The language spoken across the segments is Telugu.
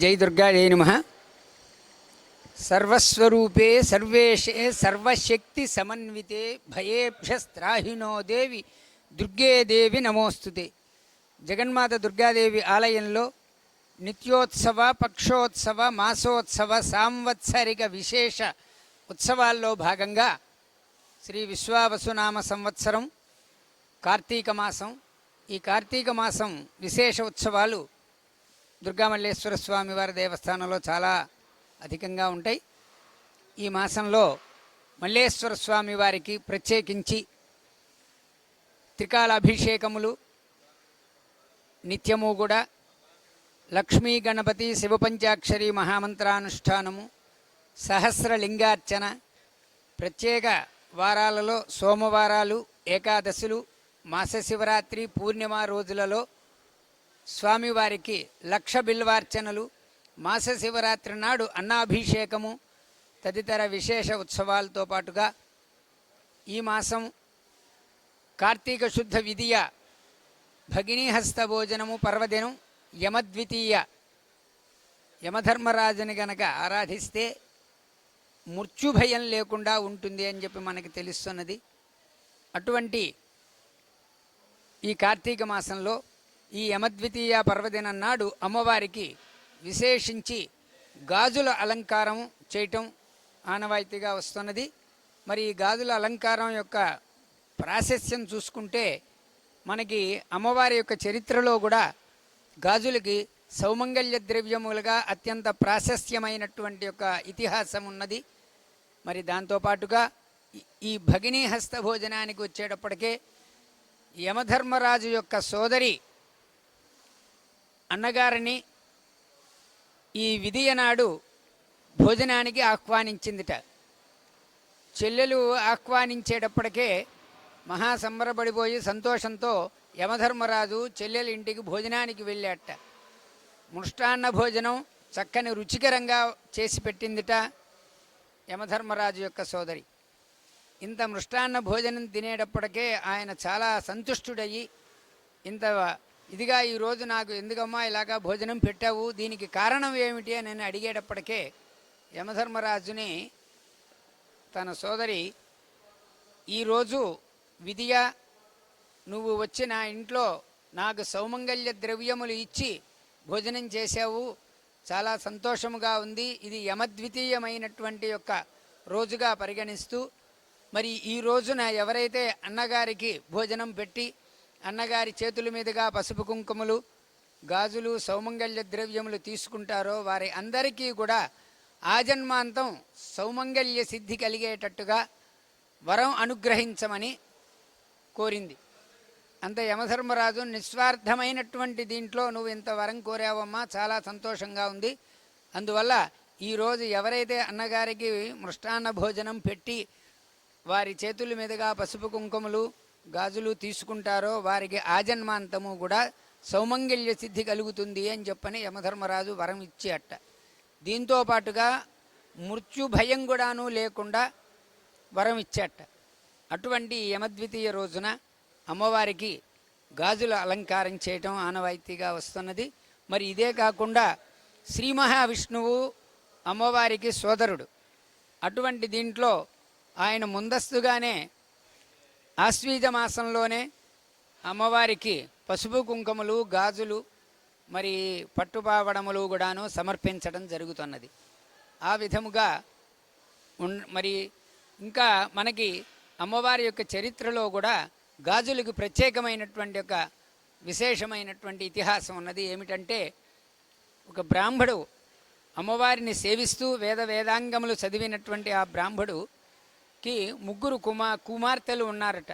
జై దుర్గాజై నమ. సర్వస్వరూపే సర్వేషే సర్వశక్తి సమన్వితే భయేభ్యస్త్రాహినో దేవి దుర్గే దేవి నమోస్తుతే. జగన్మాత దుర్గాదేవి ఆలయంలో నిత్యోత్సవ పక్షోత్సవ మాసోత్సవ సాంవత్సరిక విశేష ఉత్సవాల్లో భాగంగా శ్రీ విశ్వావసునామ సంవత్సరం కార్తీక మాసం. ఈ కార్తీక మాసం విశేష ఉత్సవాలు దుర్గామల్లేశ్వర స్వామి వారి దేవస్థానంలో చాలా అధికంగా ఉంటాయి. ఈ మాసంలో మల్లేశ్వర స్వామి వారికి ప్రత్యేకించి త్రికాల అభిషేకములు నిత్యము కూడా లక్ష్మీ గణపతి శివపంచాక్షరి మహామంత్రానుష్ఠానము సహస్రలింగార్చన ప్రత్యేక వారాలలో సోమవారాలు ఏకాదశులు మాస శివరాత్రి పూర్ణిమ రోజులలో స్వామివారికి లక్ష బిల్వార్చనలు మాస శివరాత్రి నాడు అన్నాభిషేకము తదితర విశేష ఉత్సవాలతో పాటుగా ఈ మాసం కార్తీక శుద్ధ విధియ భగినీహస్త భోజనము పర్వదినం యమద్వితీయ యమధర్మరాజుని గనక ఆరాధిస్తే మృత్యుభయం లేకుండా ఉంటుంది అని చెప్పి మనకి తెలుస్తున్నది. అటువంటి ఈ కార్తీక మాసంలో ఈ యమద్వితీయ పర్వదినం నాడు అమ్మవారికి విశేషించి గాజుల అలంకారం చేయటం ఆనవాయితీగా వస్తున్నది. మరి ఈ గాజుల అలంకారం యొక్క ప్రాశస్యం చూసుకుంటే మనకి అమ్మవారి యొక్క చరిత్రలో కూడా గాజులకి సౌమంగళ్య ద్రవ్యములుగా అత్యంత ప్రాశస్యమైనటువంటి యొక్క ఇతిహాసం ఉన్నది. మరి దాంతోపాటుగా ఈ- భగినీ హస్త భోజనానికి వచ్చేటప్పటికే యమధర్మరాజు యొక్క సోదరి అన్నగారిని ఈ విధియనాడు భోజనానికి ఆహ్వానించిందిట. చెల్లెలు ఆహ్వానించేటప్పటికే మహా సంబరపడిపోయి సంతోషంతో యమధర్మరాజు చెల్లెల ఇంటికి భోజనానికి వెళ్ళాట. మృష్టాన్న భోజనం చక్కని రుచికరంగా చేసి పెట్టిందిట యమధర్మరాజు యొక్క సోదరి. ఇంత మృష్టాన్న భోజనం తినేటప్పటికే ఆయన చాలా సంతుష్టుడయ్యి ఇంత ఇదిగా ఈరోజు నాకు ఎందుకమ్మా ఇలాగా భోజనం పెట్టావు? దీనికి కారణం ఏమిటి అని నేను అడిగేటప్పటికే యమధర్మరాజుని తన సోదరి ఈరోజు విధియ నువ్వు వచ్చి నా ఇంట్లో నాకు సౌమంగళ్య ద్రవ్యములు ఇచ్చి భోజనం చేశావు. చాలా సంతోషముగా ఉంది. ఇది యమద్వితీయమైనటువంటి యొక్క రోజుగా పరిగణిస్తూ మరి ఈ రోజున ఎవరైతే అన్నగారికి భోజనం పెట్టి అన్నగారి చేతుల మీదుగా పసుపు కుంకుమలు గాజులు సౌమంగళ్య ద్రవ్యములు తీసుకుంటారో వారి అందరికీ కూడా ఆజన్మాంతం సౌమంగళ్య సిద్ధి కలిగేటట్టుగా వరం అనుగ్రహించమని కోరింది. అంత యమధర్మరాజు నిస్వార్థమైనటువంటి దీంట్లో నువ్వు ఇంత వరం కోరావమ్మా చాలా సంతోషంగా ఉంది. అందువల్ల ఈరోజు ఎవరైతే అన్నగారికి మృష్టాన్న భోజనం పెట్టి వారి చేతుల మీదుగా పసుపు కుంకుమలు గాజులు తీసుకుంటారో వారికి ఆజన్మాంతము కూడా సౌమంగళ్య సిద్ధి కలుగుతుంది అని చెప్పని యమధర్మరాజు వరం ఇచ్చి అట్ట దీంతో పాటుగా మృత్యు భయం కూడాను లేకుండా వరం ఇచ్చాట. అటువంటి యమద్వితీయ రోజున అమ్మవారికి గాజుల అలంకారం చేయటం ఆనవాయితీగా వస్తున్నది. మరి ఇదే కాకుండా శ్రీ మహావిష్ణువు అమ్మవారికి సోదరుడు. అటువంటి దీంట్లో ఆయన ముందస్తుగానే ఆశ్వీజ మాసంలోనే అమ్మవారికి పసుపు కుంకుమలు గాజులు మరి పట్టుపావడములు కూడాను సమర్పించడం జరుగుతున్నది. ఆ విధముగా మరి ఇంకా మనకి అమ్మవారి యొక్క చరిత్రలో కూడా గాజులకు ప్రత్యేకమైనటువంటి ఒక విశేషమైనటువంటి ఇతిహాసం ఉన్నది. ఏమిటంటే ఒక బ్రాహ్మడు అమ్మవారిని సేవిస్తూ వేద వేదాంగములు చదివినటువంటి ఆ బ్రాహ్మడు కి ముగ్గురు కుమా కుమార్తెలు ఉన్నారట.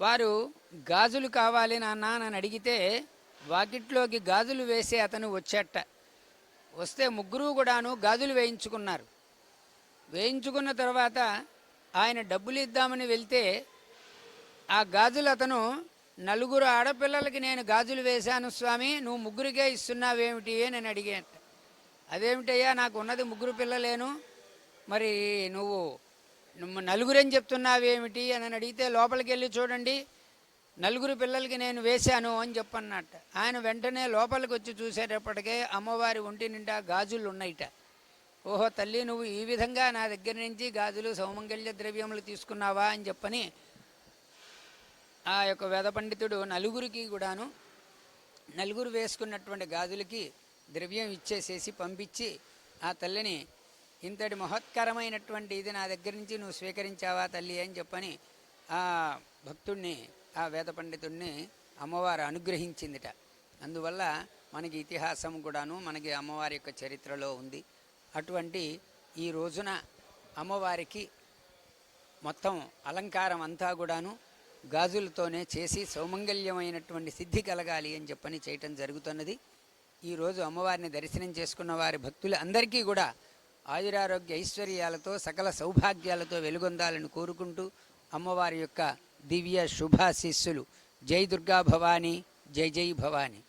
వారు గాజులు కావాలి నాన్న అని అడిగితే వాకిట్లోకి గాజులు వేసే అతను వచ్చేట. వస్తే ముగ్గురు కూడాను గాజులు వేయించుకున్నారు. వేయించుకున్న తర్వాత ఆయన డబ్బులు ఇద్దామని వెళ్తే ఆ గాజులు అతను నలుగురు ఆడపిల్లలకి నేను గాజులు వేశాను స్వామి నువ్వు ముగ్గురికే ఇస్తున్నావేమిటి? అని నేను అడిగాను. అదేమిటయ్యా నాకు ఉన్నది ముగ్గురు పిల్లలేను. మరి నువ్వు నువ్వు నలుగురని చెప్తున్నావేమిటి అని అడిగితే లోపలికి వెళ్ళి చూడండి నలుగురు పిల్లలకి నేను వేశాను అని చెప్పన్నట్ట. ఆయన వెంటనే లోపలికి వచ్చి చూసేటప్పటికే అమ్మవారి ఒంటి నిండా గాజులు ఉన్నాయిట ఓహో తల్లి నువ్వు ఈ విధంగా నా దగ్గర నుంచి గాజులు సౌమంగళ్య ద్రవ్యములు తీసుకున్నావా అని చెప్పని ఆ యొక్క వేద పండితుడు నలుగురికి కూడాను నలుగురు వేసుకున్నటువంటి గాజులకి ద్రవ్యం ఇచ్చేసేసి పంపించి ఆ తల్లిని ఇంతటి మహత్కరమైనటువంటి ఇది నా దగ్గర నుంచి నువ్వు స్వీకరించావా తల్లి అని చెప్పని ఆ భక్తుణ్ణి ఆ వేద పండితుణ్ణి అమ్మవారు అనుగ్రహించిందిట. అందువల్ల మనకి ఇతిహాసం కూడాను మనకి అమ్మవారి యొక్క చరిత్రలో ఉంది. అటువంటి ఈ రోజున అమ్మవారికి మొత్తం అలంకారం అంతా కూడాను గాజులతోనే చేసి సౌమంగల్యమైనటువంటి సిద్ధి కలగాలి అని చెప్పని చేయటం జరుగుతున్నది. ఈరోజు అమ్మవారిని దర్శనం చేసుకున్న వారి భక్తులు అందరికీ కూడా ఆయురారోగ్య ఐశ్వర్యాలతో సకల సౌభాగ్యాలతో వెలుగొందాలని కోరుకుంటూ అమ్మవారి యొక్క దివ్య శుభాశిస్సులు. జై దుర్గా భవానీ జై జై భవానీ.